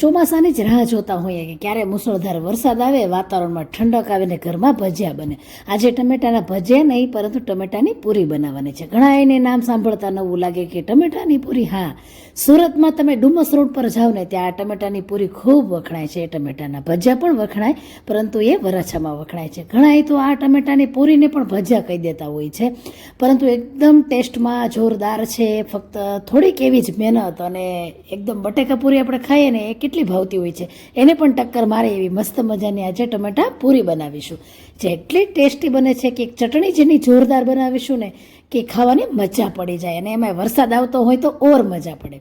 ચોમાસાની જ રાહ જોતા હોઈએ કે ક્યારે મુસળધાર વરસાદ આવે, વાતાવરણમાં ઠંડક આવે ને ઘરમાં ભજીયા બને. આજે ટમેટાના ભજીયા નહીં, પરંતુ ટમેટાની પૂરી બનાવવાની છે. ઘણા એને નામ સાંભળતા નવું લાગે કે ટમેટાની પૂરી, હા. સુરતમાં તમે ડુમસ રોડ પર જાઓ ને, ત્યાં ટમેટાની પૂરી ખૂબ વખણાય છે. ટમેટાના ભજીયા પણ વખણાય, પરંતુ એ વરાછામાં વખણાય છે. ઘણા તો આ ટમેટાની પૂરીને પણ ભજીયા કહી દેતા હોય છે. પરંતુ એકદમ ટેસ્ટમાં જોરદાર છે. ફક્ત થોડીક એવી જ મહેનત અને એકદમ બટેકા પૂરી આપણે ખાઈએ ને એ કેટલી ભાવતી હોય છે. એને પણ ટક્કર મારે એવી મસ્ત મજાની આજે ટમેટા પૂરી બનાવીશું. જે એટલી ટેસ્ટી બને છે કે એક ચટણી જેની જોરદાર બનાવીશું ને કે ખાવાની મજા પડી જાય અને એમાં વરસાદ આવતો હોય તો ઓર મજા પડે.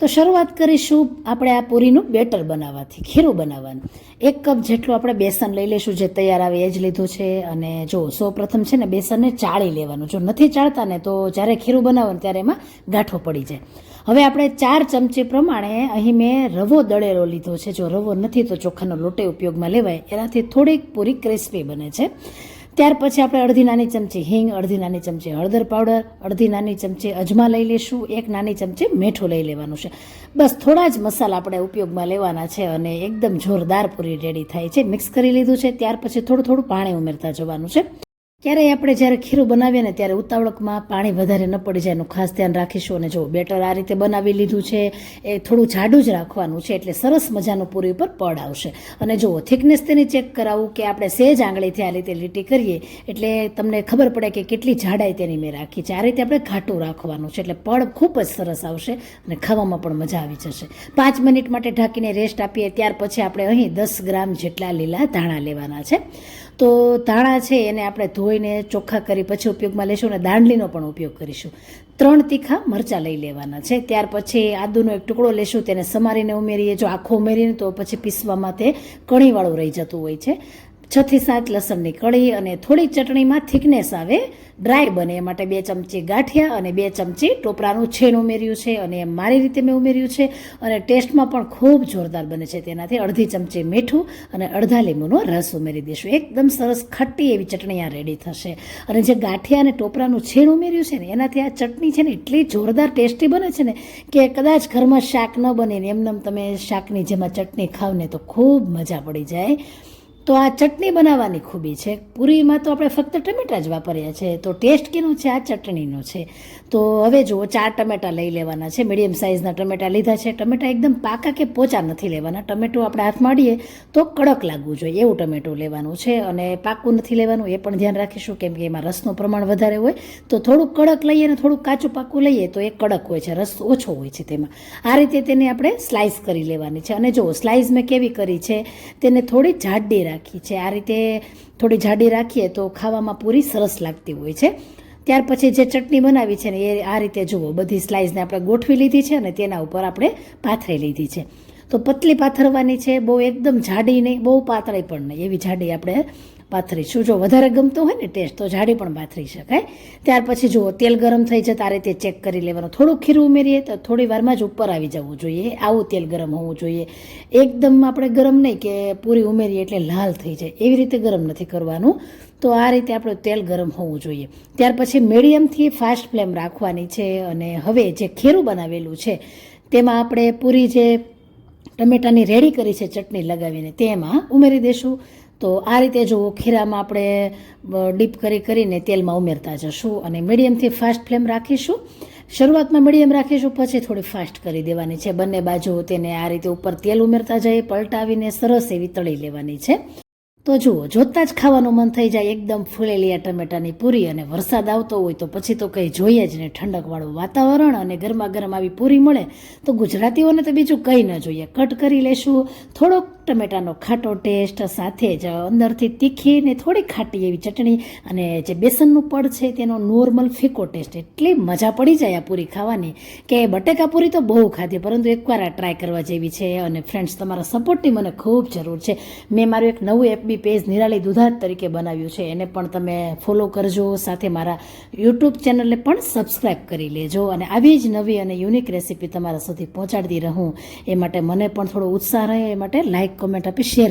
તો શરૂઆત કરીશું આપણે આ પૂરીનું બેટર બનાવવાથી, ખીરું બનાવવાનું. એક કપ જેટલું આપણે બેસન લઈ લઈશું, જે તૈયાર આવે એ જ લીધું છે. અને જો સૌ પ્રથમ છે ને બેસનને ચાળી લેવાનું. જો નથી ચાળતા ને તો જ્યારે ખીરું બનાવવાનું ત્યારે એમાં ગાંઠો પડી જાય. હવે આપણે ચાર ચમચી પ્રમાણે અહીં મેં રવો દળેલો લીધો છે. જો રવો નથી તો ચોખાનો લોટે ઉપયોગમાં લેવાય. એનાથી થોડીક પૂરી ક્રિસ્પી બને છે. ત્યાર પછી આપણે અડધી નાની ચમચી હિંગ, અડધી નાની ચમચી હળદર પાવડર, અડધી નાની ચમચી અજમા લઈ લઈશું એક નાની ચમચી મીઠું લઈ લેવાનું છે. બસ થોડા જ મસાલા આપણે ઉપયોગમાં લેવાના છે અને એકદમ જોરદાર પૂરી રેડી થાય છે. મિક્સ કરી લીધું છે, ત્યાર પછી થોડું થોડું પાણી ઉમેરતા જવાનું છે. ક્યારેય આપણે જ્યારે ખીરું બનાવીએ ને ત્યારે ઉતાવળકમાં પાણી વધારે ન પડી જાય એનું ખાસ ધ્યાન રાખીશું. અને જો બેટર આ રીતે બનાવી લીધું છે, એ થોડું જાડું જ રાખવાનું છે એટલે સરસ મજાનું પૂરી ઉપર પડ આવશે. અને જુઓ થિકનેસ તેની ચેક કરાવું કે આપણે સેજ આંગળીથી આ રીતે લીટી કરીએ એટલે તમને ખબર પડે કે કેટલી જાડાઈ તેની મેં રાખી છે. આ રીતે આપણે ઘાટું રાખવાનું છે એટલે પડ ખૂબ જ સરસ આવશે અને ખાવામાં પણ મજા આવી જશે. પાંચ મિનિટ માટે ઢાંકીને રેસ્ટ આપીએ, ત્યાર પછી આપણે અહીં દસ ગ્રામ જેટલા લીલા ધાણા લેવાના છે. તો ધાણા છે એને આપણે ધોઈને ચોખ્ખા કરી પછી ઉપયોગમાં લેશું અને દાંડલીનો પણ ઉપયોગ કરીશું. ત્રણ તીખા મરચાં લઈ લેવાના છે. ત્યાર પછી આદુનો એક ટુકડો લેશું, તેને સમારીને ઉમેરીએ. જો આખો ઉમેરીને તો પછી પીસવામાં તે કણીવાળું રહી જતું હોય છે. છથી સાત લસણની કળી અને થોડી ચટણીમાં થિકનેસ આવે ડ્રાય બને. એ માટે બે ચમચી ગાંઠિયા અને બે ચમચી ટોપરાનું છેન ઉમેર્યું છે અને મારી રીતે મેં ઉમેર્યું છે અને ટેસ્ટમાં પણ ખૂબ જોરદાર બને છે. તેનાથી અડધી ચમચી મીઠું અને અડધા લીંબુનો રસ ઉમેરી દઈશું એકદમ સરસ ખટ્ટી એવી ચટણી આ રેડી થશે. અને જે ગાંઠિયા અને ટોપરાનું છેન ઉમેર્યું છે ને, એનાથી આ ચટણી છે ને એટલી જોરદાર ટેસ્ટી બને છે ને કે કદાચ ઘરમાં શાક ન બને ને, એમનેમ તમે શાકની જેમાં ચટણી ખાવ ને તો ખૂબ મજા પડી જાય. તો આ ચટણી બનાવવાની ખૂબી છે. પૂરીમાં તો આપણે ફક્ત ટમેટા જ વાપર્યા છે તો ટેસ્ટ કેનો છે? આ ચટણીનો છે. તો હવે જુઓ, ચાર ટમેટા લઈ લેવાના છે. મીડિયમ સાઇઝના ટમેટા લીધા છે. ટમેટા એકદમ પાકા કે પોચા નથી લેવાના. ટમેટું આપણે હાથ માંડીએ તો કડક લાગવું જોઈએ. એવું ટમેટું લેવાનું છે અને પાકું નથી લેવાનું. એ પણ ધ્યાન રાખીશું કેમ કે એમાં રસનું પ્રમાણ વધારે હોય. તો થોડુંક કડક લઈએ અને થોડુંક કાચું પાકું લઈએ તો એ કડક હોય છે. રસ ઓછો હોય છે તેમાં. આ રીતે તેને આપણે સ્લાઇસ કરી લેવાની છે. અને જુઓ સ્લાઇસ મેં કેવી કરી છે? તેને થોડી જાડી રાખી છે. આ રીતે થોડી જાડી રાખીએ તો ખાવામાં પૂરી સરસ લાગતી હોય છે. ત્યાર પછી જે ચટણી બનાવી છે ને એ આ રીતે જુઓ, બધી સ્લાઇસને આપણે ગોઠવી લીધી છે અને તેના ઉપર આપણે પાથરી લીધી છે. તો પતલી પાથરવાની છે, બહુ એકદમ જાડી નહીં, બહુ પાતળી પણ નહીં, એવી જાડી આપણે પાથરીશું જો વધારે ગમતો હોય ને ટેસ્ટ તો જાડી પણ પાથરી શકાય. ત્યાર પછી જુઓ, તેલ ગરમ થઈ જતા આ રીતે ચેક કરી લેવાનું. થોડું ખીરું ઉમેરીએ તો થોડી વારમાં જ ઉપર આવી જવું જોઈએ. આવું તેલ ગરમ હોવું જોઈએ. એકદમ આપણે ગરમ નહીં કે પૂરી ઉમેરીએ એટલે લાલ થઈ જાય. એવી રીતે ગરમ નથી કરવાનું. તો આ રીતે આપણું તેલ ગરમ હોવું જોઈએ. ત્યાર પછી મીડિયમથી ફાસ્ટ ફ્લેમ રાખવાની છે અને હવે જે ખીરું બનાવેલું છે, તેમાં આપણે પૂરી જે ટમેટાની રેડી કરી છે ચટણી લગાવીને, તેમાં ઉમેરી દઈશું તો આ રીતે જો ખીરામાં આપણે ડીપ કરી કરીને તેલમાં ઉમેરતા જશું અને મીડિયમથી ફાસ્ટ ફ્લેમ રાખીશું. શરૂઆતમાં મીડિયમ રાખીશું, પછી થોડી ફાસ્ટ કરી દેવાની છે. બંને બાજુ તેને આ રીતે ઉપર તેલ ઉમેરતા જઈએ, પલટાવીને સરસ એવી તળી લેવાની છે. તો જુઓ, જોતાં જ ખાવાનું મન થઈ જાય એકદમ ફૂલેલી આ ટમેટાની પૂરી અને વરસાદ આવતો હોય તો પછી તો કંઈ જોઈએ જ ને ઠંડકવાળું વાતાવરણ અને ગરમા ગરમ આવી પૂરી મળે તો ગુજરાતીઓને તો બીજું કંઈ ન જોઈએ. કટ કરી લેશું, થોડોક ટમેટાનો ખાટો ટેસ્ટ સાથે જ અંદરથી તીખી ને થોડી ખાટી એવી ચટણી અને જે બેસનનું પડ છે તેનો નોર્મલ ફીકો ટેસ્ટ. એટલી મજા પડી જાય આ પૂરી ખાવાની કે બટેકા પૂરી તો બહુ ખાધી, પરંતુ એકવાર આ ટ્રાય કરવા જેવી છે અને ફ્રેન્ડ્સ, તમારા સપોર્ટની મને ખૂબ જરૂર છે. મેં મારું એક નવું એફબી પેજ નિરાલી દુધાત તરીકે બનાવ્યું છે, એને પણ તમે ફોલો કરજો, સાથે મારા યુટ્યુબ ચેનલને પણ સબસ્ક્રાઈબ કરી લેજો અને આવી જ નવી અને યુનિક રેસીપી તમારા સુધી પહોંચાડતી રહું. એ માટે મને પણ થોડો ઉત્સાહ રહે, એ માટે લાઇક કમેન્ટ આપી શેર